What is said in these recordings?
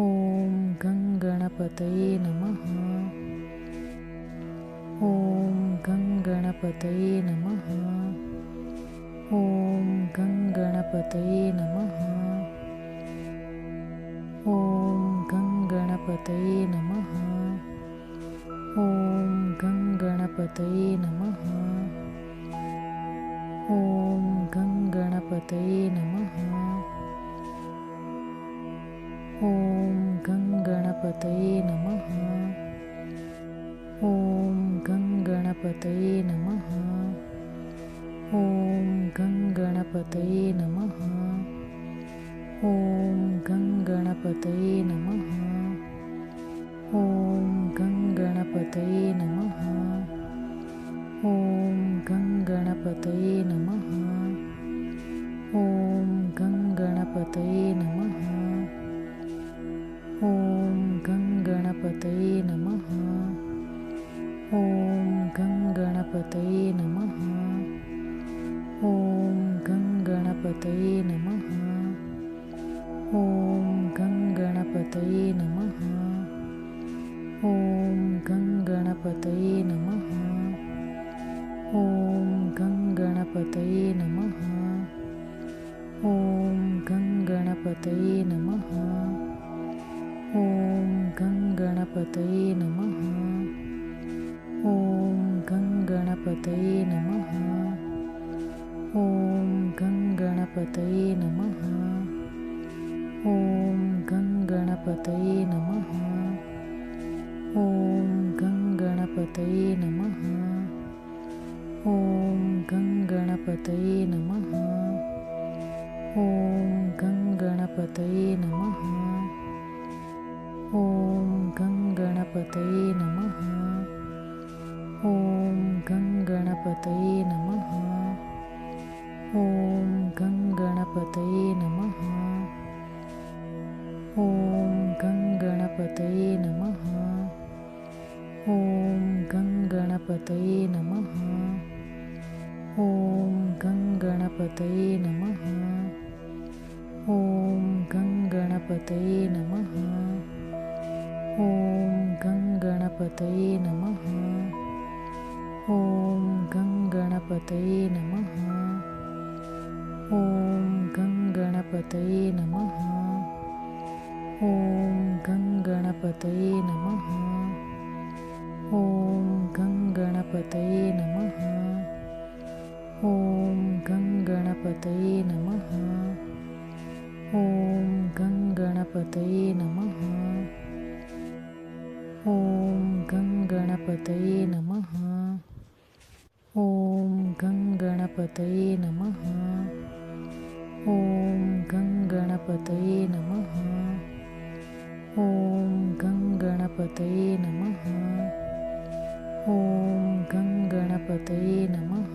ॐ गङ्गणपतये नमः। ॐ गङ्गणपतये नमः। ॐ गङ्गणपतये नमः। ॐ गङ्गणपतये नमः। ॐ गङ्गणपतये नमः। ॐ गङ्गणपतये नमः ॐ गङ्गणपतये नमः। ॐ गङ्गणपतये नमः। ॐ गङ्गणपतये नमः। ॐ गङ्गणपतये नमः। ॐ गङ्गणपतये नमः। ॐ गङ्गणपतये नमः ॐ गङ्गणपतये नमः। ॐ गङ्गणपतये नमः। ॐ गङ्गणपतये नमः। ॐ गङ्गणपतये नमः गङ्गणपतये नमः। ॐ गङ्गणपतये नमः। ॐ गङ्गणपतये नमः। ॐ गङ्गणपतये नमः। ॐ गङ्गणपतये नमः। ॐ गङ्गणपतये नमः। ॐ गङ्गणपतये नमः गणपतये नमः। ॐ गं गणपतये नमः। ॐ गं गणपतये नमः। ॐ गं गणपतये नमः। ॐ गं गणपतये नमः। ॐ गं गणपतये नमः। ॐ गं नमः। ॐ गङ्गणपतये नमः। ॐ गङ्गणपतये नमः। ॐ गङ्गणपतये नमः। ॐ गङ्गणपतये नमः। ॐ गङ्गणपतये नमः। ॐ गङ्गणपतये नमः। ॐ गङ्गणपतये नमः गणपतये नमः। ॐ गङ्गणपतय नमः। ॐ गङ्गणपतय नमः। ॐ गङ्गणपतय नमः।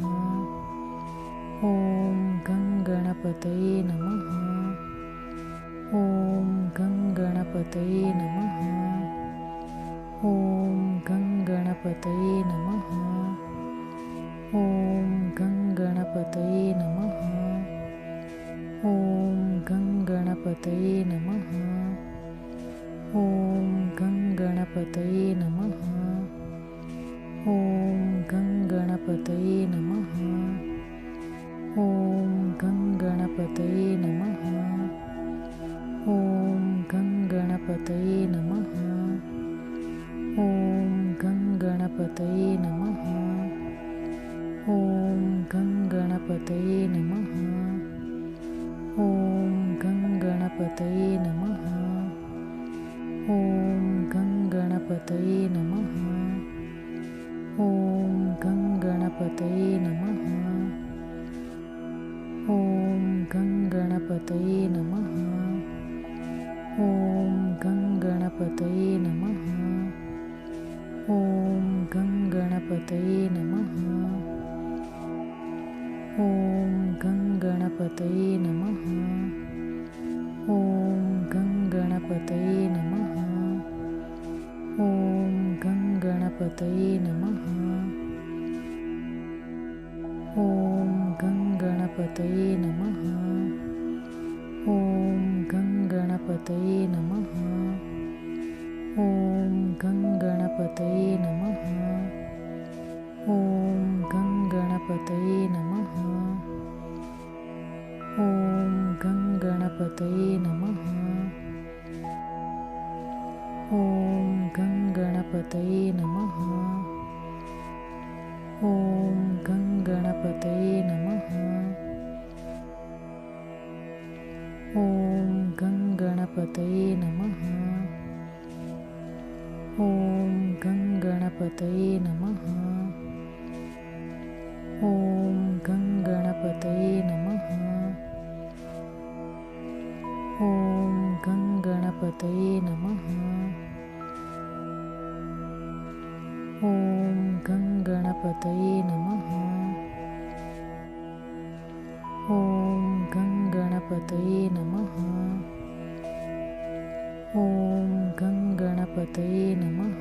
ॐ गङ्गणपतय नमः। ॐ गङ्गणपतय नमः। ॐ गङ्गणपतये नमः। ॐ गङ्गणपतये नमः। ॐ गङ्गणपतये नमः। ॐ गङ्गणपतये नमः। ॐ गङ्गणपतये नमः। ॐ गङ्गणपतये नमः। ॐ गङ्गणपतये नमः गणपतये नमः। ॐ गङ्गणपतये नमः। ॐ गङ्गणपतये नमः। ॐ गङ्गणपतये नमः। ॐ गङ्गणपतये नमः। ॐ गङ्गणपतये नमः। ॐ गङ्गणपतय नमः। ॐ गङ्गणपतये नमः। ॐ गङ्गणपतये नमः। ॐ गङ्गणपतये नमः। ॐ गङ्गणपतये नमः। ॐ गङ्गणपतये नमः। ॐ गङ्गणपतये नमः ॐ गङ्गणपतये नमः। ॐ गङ्गणपतये नमः। ॐ गङ्गणपतये नमः। ॐ गङ्गणपतये नमः। ॐ गङ्गणपतये नमः गणपतये नमः। ॐ गं गणपतये नमः। ॐ गं गणपतये नमः।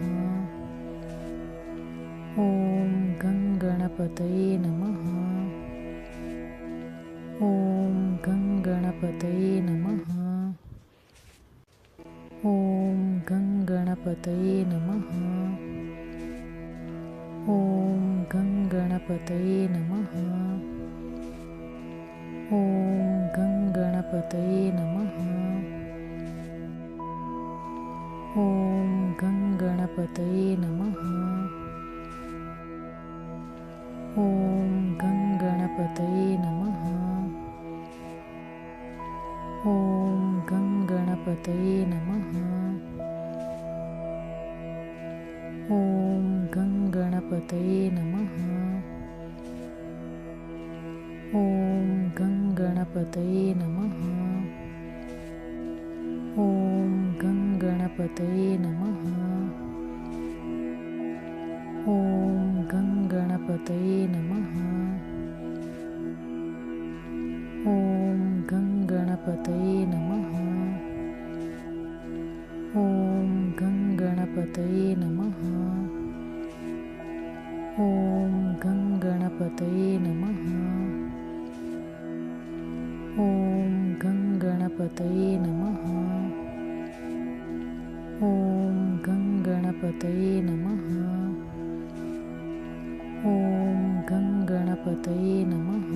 ॐ गं गणपतये नमः। ॐ गं गणपतये नमः। ॐ गं गणपतये नमः। गङ्गणपतये नमः। ॐ गङ्गणपतये नमः। ॐ गङ्गणपतये नमः। ॐ गङ्गणपतये नमः। ॐ गङ्गणपतये नमः। ॐ गङ्गणपतये नमः गणपतये नमः। ॐ गं गणपतये नमः। ॐ गं गणपतये नमः। ॐ गं गणपतये नमः। ॐ गं गणपतये नमः। ॐ गं गणपतये नमः। ॐ गङ्गणपतये नमः। ॐ गङ्गणपतये नमः। ॐ गङ्गणपतये नमः।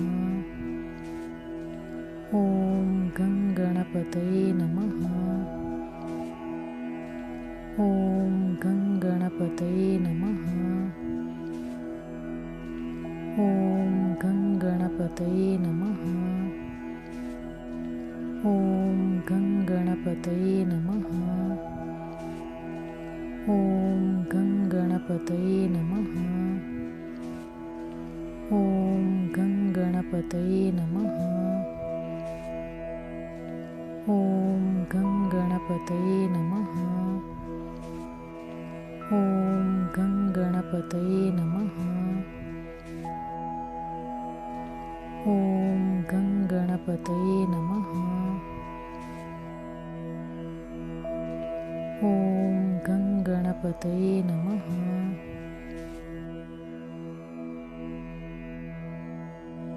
ॐ गङ्गणपतये नमः। ॐ गङ्गणपतये नमः। ॐ गङ्गणपतये नमः। ॐ गङ्गणपतये नमः। ॐ गङ्गणपतये नमः। ॐ गङ्गणपतये नमः। ॐ गङ्गणपतये नमः। ॐ गङ्गणपतये नमः। ॐ गङ्गणपतये नमः 对，能。